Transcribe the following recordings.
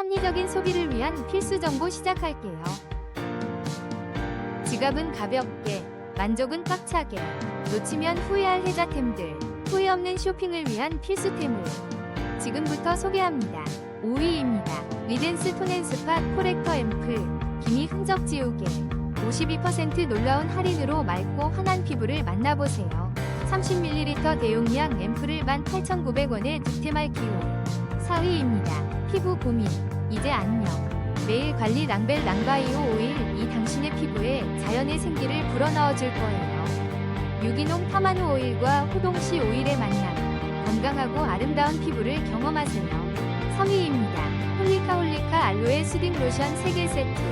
합리적인 소비를 위한 필수 정보 시작할게요. 지갑은 가볍게, 만족은 꽉차게, 놓치면 후회할 혜자템들, 후회 없는 쇼핑을 위한 필수템을 지금부터 소개합니다. 5위입니다. 리덴스 톤앤스팟 코렉터 앰플, 기미 흔적 지우개. 52% 놀라운 할인으로 맑고 환한 피부를 만나보세요. 30ml 대용량 앰플을 18,900원에 득템할 기회. 4위입니다. 피부 고민, 이제 안녕. 매일 관리 랑벨 랑바이오 오일, 이 당신의 피부에 자연의 생기를 불어넣어줄 거예요. 유기농 타마누 오일과 호동씨 오일의 만남. 건강하고 아름다운 피부를 경험하세요. 3위입니다. 홀리카 홀리카 알로에 수딩 로션 3개 세트.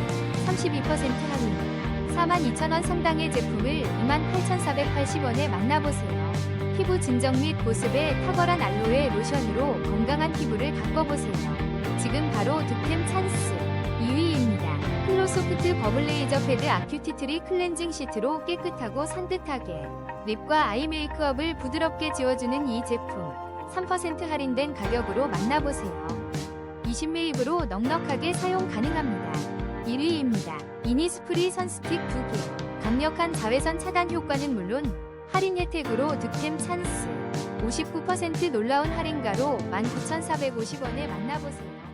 32% 할인. 42,000원 상당의 제품을 28,480원에 만나보세요. 피부 진정 및 보습에 탁월한 알로에 로션으로 건강한 피부를 가꿔보세요. 지금 바로 득템 찬스. 2위입니다. 클로소프트 버블레이저 패드 아큐티트리 클렌징 시트로 깨끗하고 산뜻하게 립과 아이 메이크업을 부드럽게 지워주는 이 제품 3% 할인된 가격으로 만나보세요. 20매입으로 넉넉하게 사용 가능합니다. 1위입니다. 이니스프리 선스틱 2개. 강력한 자외선 차단 효과는 물론 할인 혜택으로 득템 찬스. 59% 놀라운 할인가로 19,450원에 만나보세요.